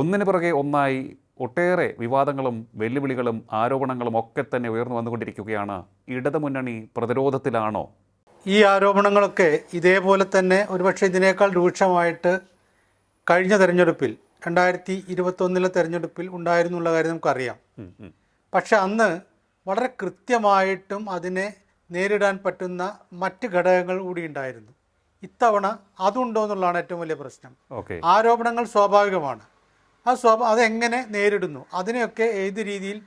ഒന്നിനു പുറകെ ഒന്നായി ഒട്ടേറെ വിവാദങ്ങളും വെല്ലുവിളികളും ആരോപണങ്ങളും ഒക്കെ തന്നെ ഉയർന്നു വന്നുകൊണ്ടിരിക്കുകയാണ്. ഇടതുമുന്നണി പ്രതിരോധത്തിലാണോ? ഈ ആരോപണങ്ങളൊക്കെ ഇതേപോലെ തന്നെ ഒരുപക്ഷെ ഇതിനേക്കാൾ രൂക്ഷമായിട്ട് കഴിഞ്ഞ തെരഞ്ഞെടുപ്പിൽ രണ്ടായിരത്തി ഇരുപത്തൊന്നിലെ തെരഞ്ഞെടുപ്പിൽ ഉണ്ടായിരുന്നുള്ള കാര്യം നമുക്കറിയാം. പക്ഷെ അന്ന് വളരെ കൃത്യമായിട്ടും അതിനെ നേരിടാൻ പറ്റുന്ന മറ്റ് ഘടകങ്ങൾ കൂടി ഉണ്ടായിരുന്നു. ഇത്തവണ അതുണ്ടോ എന്നുള്ളതാണ് ഏറ്റവും വലിയ പ്രശ്നം. ആരോപണങ്ങൾ സ്വാഭാവികമാണ്. ആ സ്വഭാവം അതെങ്ങനെ നേരിടുന്നു? അതിനെയൊക്കെ ഏത് രീതിയിൽ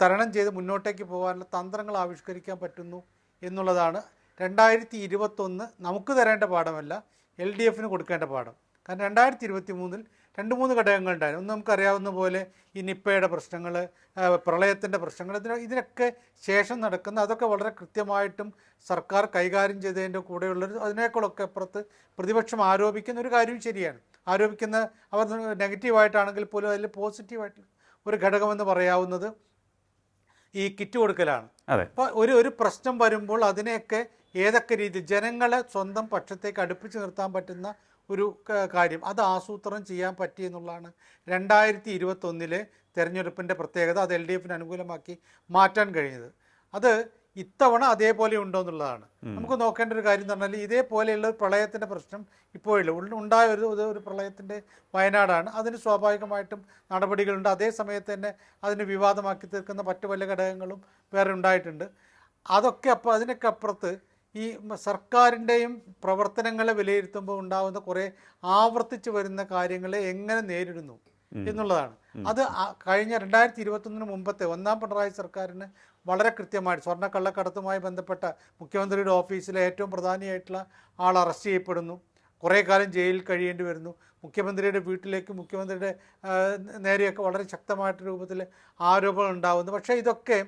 തരണം ചെയ്ത് മുന്നോട്ടേക്ക് പോകാനുള്ള തന്ത്രങ്ങൾ ആവിഷ്കരിക്കാൻ പറ്റുന്നു എന്നുള്ളതാണ് രണ്ടായിരത്തി ഇരുപത്തൊന്ന് നമുക്ക് തരേണ്ട പാഠമല്ല എൽ ഡി എഫിന് കൊടുക്കേണ്ട പാഠം. കാരണം രണ്ടായിരത്തി ഇരുപത്തി മൂന്നിൽ രണ്ട് മൂന്ന് ഘടകങ്ങളുണ്ടായിരുന്നു ഒന്ന് നമുക്കറിയാവുന്ന പോലെ ഈ നിപ്പയുടെ പ്രശ്നങ്ങൾ പ്രളയത്തിന്റെ പ്രശ്നങ്ങൾ ഇതിന് ഇതിനൊക്കെ ശേഷം നടക്കുന്ന അതൊക്കെ വളരെ കൃത്യമായിട്ടും സർക്കാർ കൈകാര്യം ചെയ്തതിന്റെ കൂടെയുള്ളൊരു അതിനേക്കാളൊക്കെ അപ്പുറത്ത് പ്രതിപക്ഷം ആരോപിക്കുന്ന ഒരു കാര്യവും ശരിയാണ്. ആരോപിക്കുന്ന അവർ നെഗറ്റീവായിട്ടാണെങ്കിൽ പോലും അതിൽ പോസിറ്റീവായിട്ട് ഒരു ഘടകമെന്ന് പറയാവുന്നത് ഈ കിറ്റ് കൊടുക്കലാണ്. അപ്പോൾ ഒരു ഒരു പ്രശ്നം വരുമ്പോൾ അതിനെയൊക്കെ ഏതൊക്കെ രീതി ജനങ്ങളെ സ്വന്തം പക്ഷത്തേക്ക് അടുപ്പിച്ച് നിർത്താൻ പറ്റുന്ന ഒരു കാര്യം അത് ആസൂത്രണം ചെയ്യാൻ പറ്റി എന്നുള്ളതാണ് രണ്ടായിരത്തി ഇരുപത്തൊന്നിലെ തെരഞ്ഞെടുപ്പിന്റെ പ്രത്യേകത അത് എൽ ഡി എഫിന് അനുകൂലമാക്കി മാറ്റാൻ കഴിഞ്ഞത്. അത് ഇത്തവണ അതേപോലെ ഉണ്ടോ എന്നുള്ളതാണ്. നമുക്ക് നോക്കേണ്ട ഒരു കാര്യം എന്ന് പറഞ്ഞാൽ ഇതേപോലെയുള്ള ഒരു പ്രളയത്തിന്റെ പ്രശ്നം ഇപ്പോഴില്ല ഉണ്ടായ ഒരു ഒരു- പ്രളയത്തിന്റെ പ്രളയത്തിന്റെ വയനാടാണ്. അതിന് സ്വാഭാവികമായിട്ടും നടപടികളുണ്ട്. അതേ സമയത്ത് തന്നെ അതിന് വിവാദമാക്കി തീർക്കുന്ന മറ്റു പല ഘടകങ്ങളും വേറെ ഉണ്ടായിട്ടുണ്ട്. അതൊക്കെ അപ്പം അതിനൊക്കെ അപ്പുറത്ത് ഈ സർക്കാരിന്റെയും പ്രവർത്തനങ്ങളെ വിലയിരുത്തുമ്പോൾ ഉണ്ടാകുന്ന കുറേ ആവർത്തിച്ച് വരുന്ന കാര്യങ്ങളെ എങ്ങനെ നേരിടുന്നു? എന്നുള്ളതാണ്. അത് കഴിഞ്ഞ രണ്ടായിരത്തി ഇരുപത്തൊന്നിന് മുമ്പത്തെ ഒന്നാം പിണറായി സർക്കാരിന് വളരെ കൃത്യമായി കൃത്യമായിട്ട് സ്വർണക്കള്ളക്കടത്തുമായി ബന്ധപ്പെട്ട മുഖ്യമന്ത്രിയുടെ ഓഫീസിലെ ഏറ്റവും പ്രധാനിയായിട്ടുള്ള ആൾ അറസ്റ്റ് ചെയ്യപ്പെടുന്നു. കുറേ കാലം ജയിലിൽ കഴിയേണ്ടി വരുന്നു. മുഖ്യമന്ത്രിയുടെ വീട്ടിലേക്ക് മുഖ്യമന്ത്രിയുടെ നേരെയൊക്കെ വളരെ ശക്തമായിട്ട് രൂപത്തിൽ ആരോപണം ഉണ്ടാകുന്നു പക്ഷേ ഇതൊക്കെ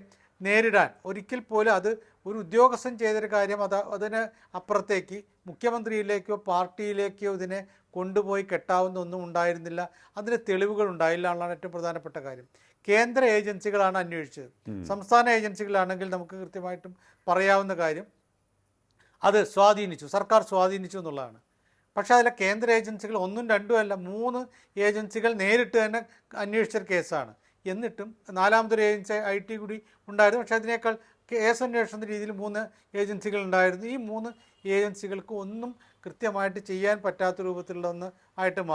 നേരിടാൻ ഒരിക്കൽ പോലും അത് ഒരു ഉദ്യോഗസ്ഥൻ ചെയ്തൊരു കാര്യം അത് അതിന് അപ്പുറത്തേക്ക് മുഖ്യമന്ത്രിയിലേക്കോ പാർട്ടിയിലേക്കോ ഇതിനെ കൊണ്ടുപോയി കെട്ടാവുന്ന ഒന്നും ഉണ്ടായിരുന്നില്ല. അതിന് തെളിവുകൾ ഉണ്ടായില്ല എന്നുള്ളതാണ് ഏറ്റവും പ്രധാനപ്പെട്ട കാര്യം. കേന്ദ്ര ഏജൻസികളാണ് അന്വേഷിച്ചത്. സംസ്ഥാന ഏജൻസികളാണെങ്കിൽ നമുക്ക് കൃത്യമായിട്ടും പറയാവുന്ന കാര്യം അത് സ്വാധീനിച്ചു. സർക്കാർ സ്വാധീനിച്ചു എന്നുള്ളതാണ്. പക്ഷേ അതിലെ കേന്ദ്ര ഏജൻസികൾ ഒന്നും രണ്ടും അല്ല മൂന്ന് ഏജൻസികൾ നേരിട്ട് തന്നെ അന്വേഷിച്ച കേസാണ്. എന്നിട്ടും നാലാമതൊരു ഏജൻസി ഐ ടി കൂടി ഉണ്ടായിരുന്നു. പക്ഷേ അതിനേക്കാൾ കേസ് അന്വേഷണ രീതിയിൽ മൂന്ന് ഏജൻസികൾ ഉണ്ടായിരുന്നു. ഈ മൂന്ന് ഏജൻസികൾക്ക് ഒന്നും കൃത്യമായിട്ട് ചെയ്യാൻ പറ്റാത്ത രൂപത്തിലുള്ള ഒന്ന് ആയിട്ട് മാറി.